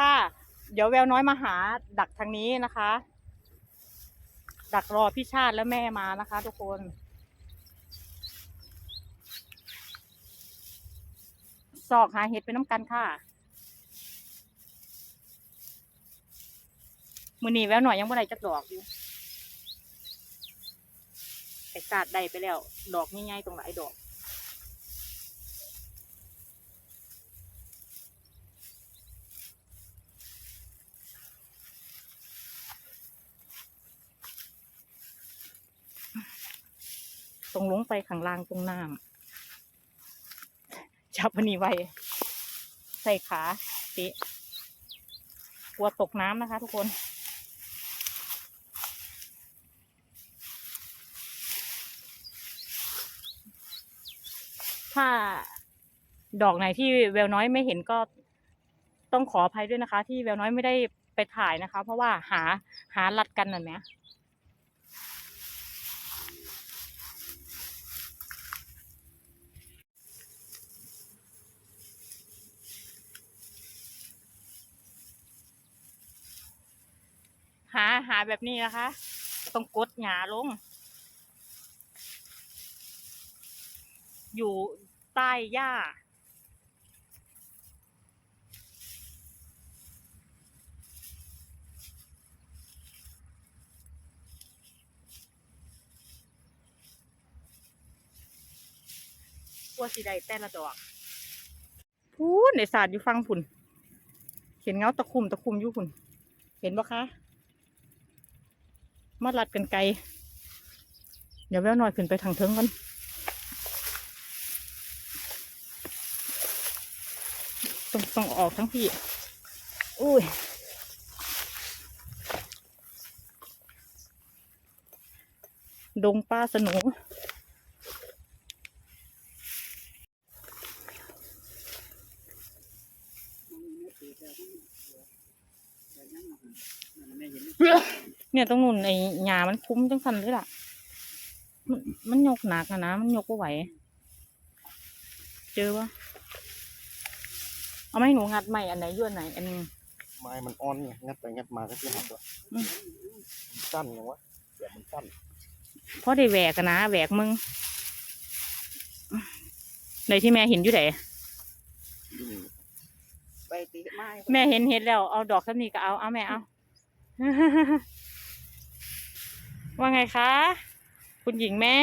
ค่ะ เดี๋ยวแววน้อยมาหาดักทางนี้นะคะ ดักรอพี่ชาติและแม่มานะคะ ทุกคนสอกหาเห็ดไปน้ำกันค่ะมือนีแววหน่อยยังบ่ได้จักดอกอยู่ไอ้ศาสตร์ได้ไปแล้ว ดอกง่ายๆตรงหลายดอก ตรงลงไปข้างล่างตรงน้ำจับอันนี้ไว้ ใส่ขาเตะกลัวตกน้ำนะคะ ทุกคนถ้าดอกไหนที่แววน้อยไม่เห็นก็ต้องขออภัยด้วยนะคะ ที่แววน้อยไม่ได้ไปถ่ายนะคะ เพราะว่าหาหารัดกันน่ะนะ หาหาแบบนี้นะคะ ต้องกดหงาลง อยู่ใต้หญ้ากลัวสีใดแต่ละดอกพูนในศาสตร์อยู่ฟังพุ่น เห็นเงาตะคุ่มตะคุ่มอยู่พุ่น เห็นปะคะ มาลัดกันไกล เดี๋ยวแววหน่อยขึ้นไปทางเทิงกันต้องต้องออกทั้งพี่ อุ้ยดงป้าสนู เนี่ยตรงนู้นไอ้หญ้ามันคุ้มจังสันเลยล่ะ มันมันยกหนักอะนะมันยกไม่ไหว เจอปะเอาไหมหนูงัดใหม่อันไหนยื่นไหนอันหนึงไม้มันอ่อนไงงัดไปงัดมาก็จะหักตัวอืมมันสั้นยังวะเสียบมันสั้นเพราะได้แหวกอะนะแหวกมึงในที่แม่เห็นอยู่ไหนอืม ไปตีไม้แม่เห็นเห็นแล้วเอาดอกสักนี้ก็เอาเอาแม่เอา ว่าไงคะ คุณหญิงแม่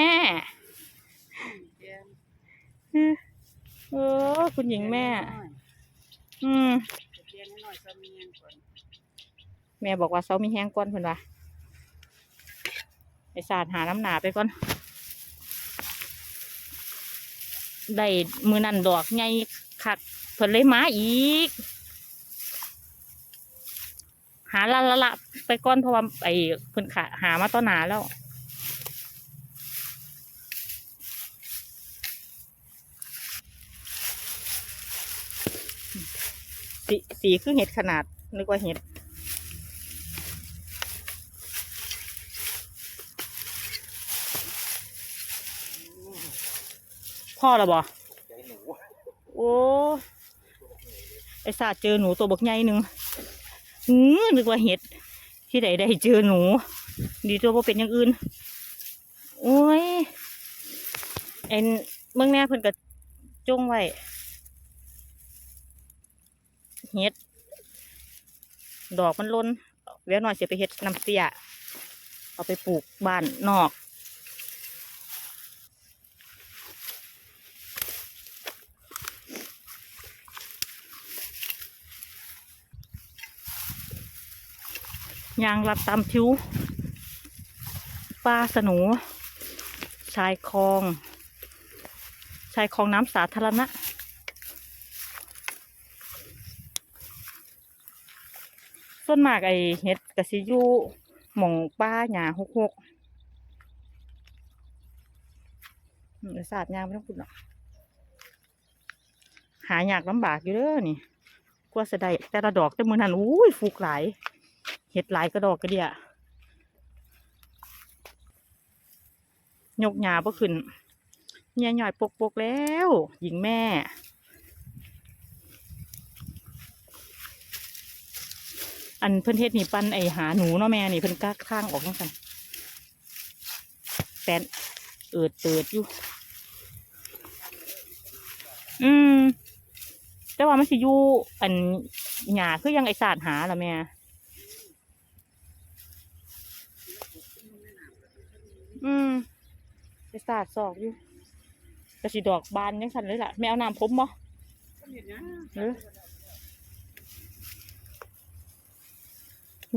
เรียนเออคุณหญิงแม่ อืมเรียนให้หน่อยจะมีเงินก่อนแม่บอกว่าเสามีแห้งก้อนเพิ่นว่าไอสาดหาน้ำหนาไปก่อนได้มือนันดอกไงคัก เพิ่นเลยมาอีก หาละละละไปก่อนเพราะว่าไอเพิ่นขาหามาต้นหนาแล้วสีสีคือเห็ดขนาด นึกว่าเห็ดพ่อและบ่ใจหนูโอ้ ไอสาดเจอหนูตัวบกใหญ่หนึ่งอือนึกว่าเห็ด ที่ไหนได้เจอหนู ดีตัวบ่เป็นอย่างอื่น โอ้ยเอ็นเมื่อแน่เพิ่นก็จงไว้เห็ด ดอกมันล้นเดี๋ยวหน่อยจะไปเฮ็ดน้ำเสีย เอาไปปลูกบ้านนอก ยางลัดตามทิวป้าสนูชายคลอง ชายคลองน้ำสาธารณะ ส่วนมากไอเห็ดกะสิยูหม่องป้าหญ้าหกหกเดี๋ยวศาสตร์ยางไม่ต้องพูดหรอกหายากลำบากอยู่เด้อนี่กว่าจะได้แต่ละดอกแต่มือนั้นอุ้ยฟูกหลาย เห็ดหลายกระดอกกระเดียยกหยาบ่ขึ้นเงียหน่อยปกปกๆแล้วหญิงแม่ อันเพิ่นเฮ็ดนี่ปันไอหาหนูเนาะแม่นี่เพิ่นก้าข้างออกจังซั่นแปนเอิดเปิดอยู่ อืม แต่ว่ามันสิอยู่อันหญ้าคือยังไอสาดหาละแม่ อืมไอ สาดซอกอยู่แต่สิดอกบานยังสั่นเลยล่ะแม่เอาน้ำพมบ่เออ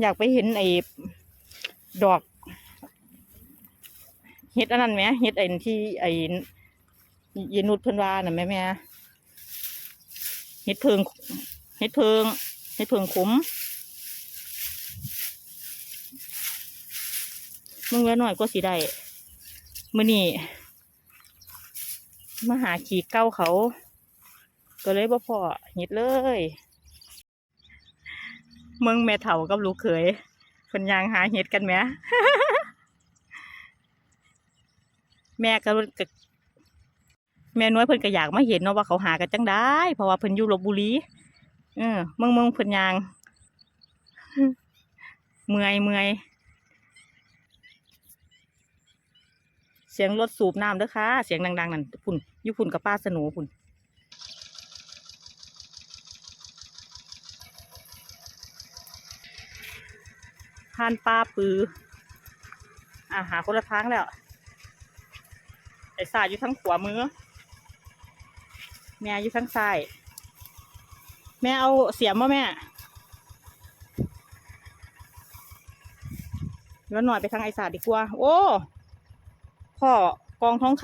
อยากไปเห็นไอ้ดอกเห็ดอันนั้นไหมเห็ดไอ้ที่ไอ้เยนุดเพิ่นว่าน่ะแม่แม่เห็ดเพิงเห็ดเพิงเห็ดเพิงขุมมึงไว้หน่อยก็สิได้ มื้อนี้มาหาขี่เก้าเขา ก็เลยบ่พอเห็ดเลย เมึงแม่เฒ่ากับลูกเขยเพิ่นยางหาเห็ดกันแหมแม่ก็ก็แม่น้อยเพิ่นก็อยากมาเห็นเนาะว่าเขาหากันจังได้ เพราะว่าเพิ่นอยู่ลบบุรีเออเมืองเมืองเพิ่นยาง เมื่อยเมื่อย เสียงรถสูบน้ำเด้อค่ะ เสียงดังๆนั่นพุ่นอยู่พุ่นกับป้าสนูพุ่นผ่านป้าปืออ่าหาคนละทางแล้วไอ้สายอยู่ทั้งขวามือ แม่อยู่ทั้งซ้าย แม่เอาเสียมมาแม่ แล้วหน่อยไปทางไอ้สาดดีกว่า โอ้ พ่อกองทองค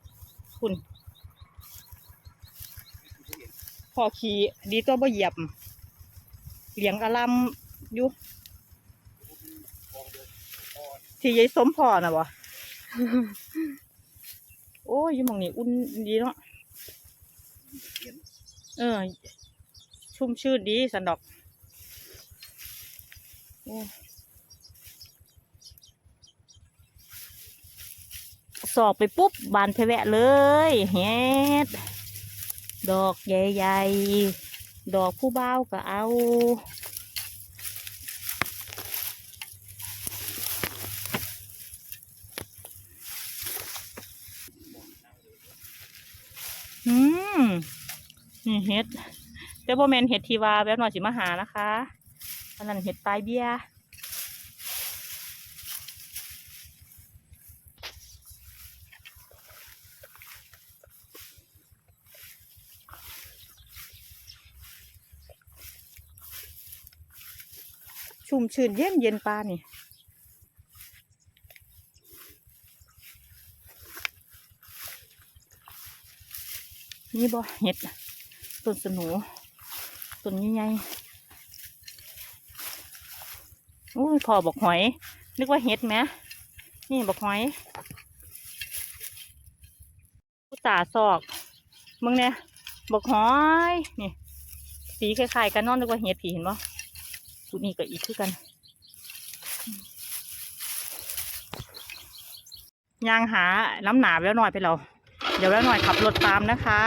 ำคุณพ่อขี่ดีตัวบ่เหยียบเหลียงอลัมอยู่ที่ยายสมพอน่ะบ่โอ้ยอยู่หมองนี้อุ่นดีเนาะเออ ชุ่มชื่นดีสันดอกโอ้ สอบไปปุ๊บบานเพแวะเลยเฮ็ดดอกใหญ่ๆ ดอกผู้เบ้าก็เอาอืมนี่เห็ดแต่บ่แมนเห็ดทีวาแบบหน่อยสิมาหานะคะอันนั้นเห็ดปลายเบี้ย ชุ่มชื่นเย็นเย็นปลานี่นี่บ่เห็ดต้นสนูต้นใหญ่ๆโอ้ยพอบอกหอย นึกว่าเห็ดไหมนี่บอกหอยผู้ตาซอกมึงเนี่ยบอกหอย นี่ สีคล้ายๆกันนอนนึกว่าเห็ดผีเห็นบ่ จุดนี้ก็อีกคือกันยางหาน้ำหนาแล้วหน่อยไปเรา เดี๋ยวแล้วหน่อยขับรถตามนะคะ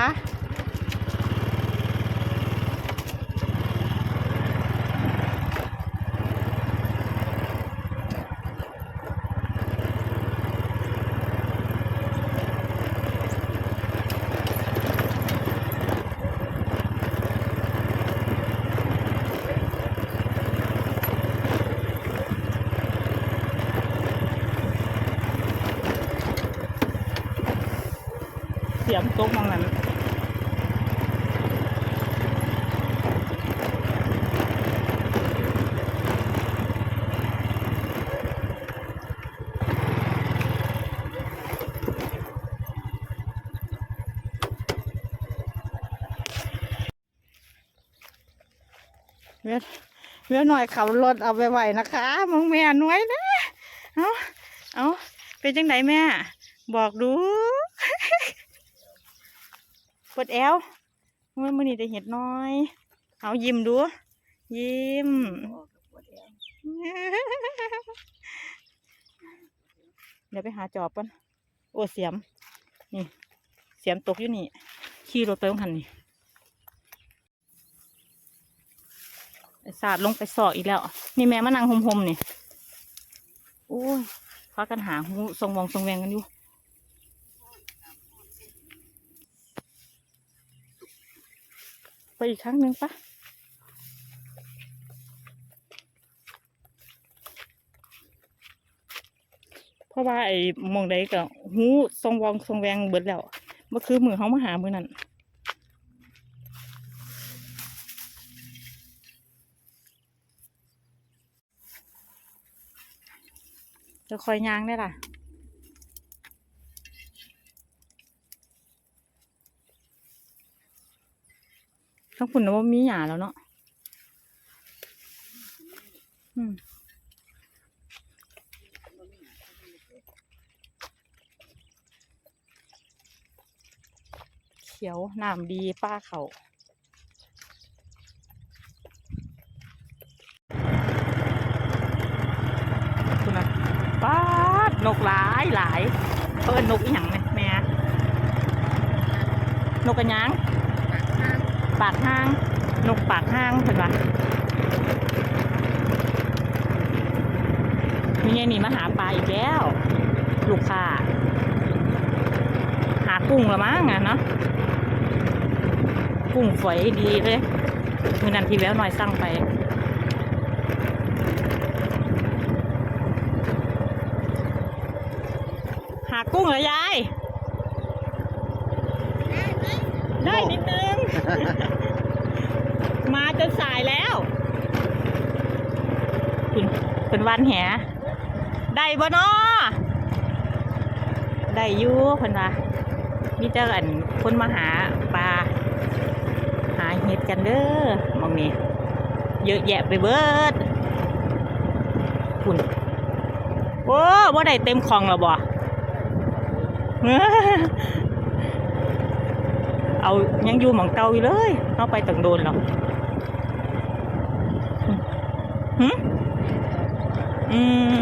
มตกมองนั้นเวียเวียหน่อยขับรถเอาไปไหวนะคะมองแม่หน่วยนะ เอาเอาเป็นจังไหนแม่ บอกดู ดแอวเมื่อมื่อนี้ได้เห็ดน้อย เอายิ้มดู ยิ้มเดี๋ยวไปหาจอบก่อนโอ้เสียม นี่ เสียมตกอยู่นี่ ขี่รถไปตรงหันนี่ไอ้สาดลงไปสอกอีกแล้ว นี่แม่มานั่งหมๆนี่ โอ้ยพากันหาหูทรงวงทรงแวงกันอยู่ ไปอีกครั้งหนึ่งปะเพราะว่าไอ้หมองใดก็หูทรงวองทรงแวงเบิดแล้วเมื่อคือมือเขามาหามือนั่นจะคอยยางได้ล่ะ ทั้งฝุ่นนะว่ามีหยาแล้วเนาะอืมเขียวน้ำดีป้าเขาคุณนะป้านกหลายหลายเอิ้นนกอีหยังเนี่ยแม่นกกระยาง ปากข้างปากห้าง นกปากห้างเห็นปะมีไงนี่มาหาปลาอีกแล้ว ลูกค้า หากุ้งละมั้งอะเนาะกุ้งฝอยดีเลยมือนันทีแล้วหน่อยสั่งไปหากุ้งเหรอยาย ได้นิดนึง มาจนสายแล้วคุณเป็นวันแหได้บ่นอได้อยู่เพิ่นว่ามีแต่อันคนมาหาปลาหาเห็ดกันเด้อหมองนี้เยอะแยะไปเบิดคุณโอ้บ่ได้เต็มคลองแล้วบ่ เอายังอยู่หมองเก่าอยู่เลยเข้าไปตังโดนหรอกหึอืม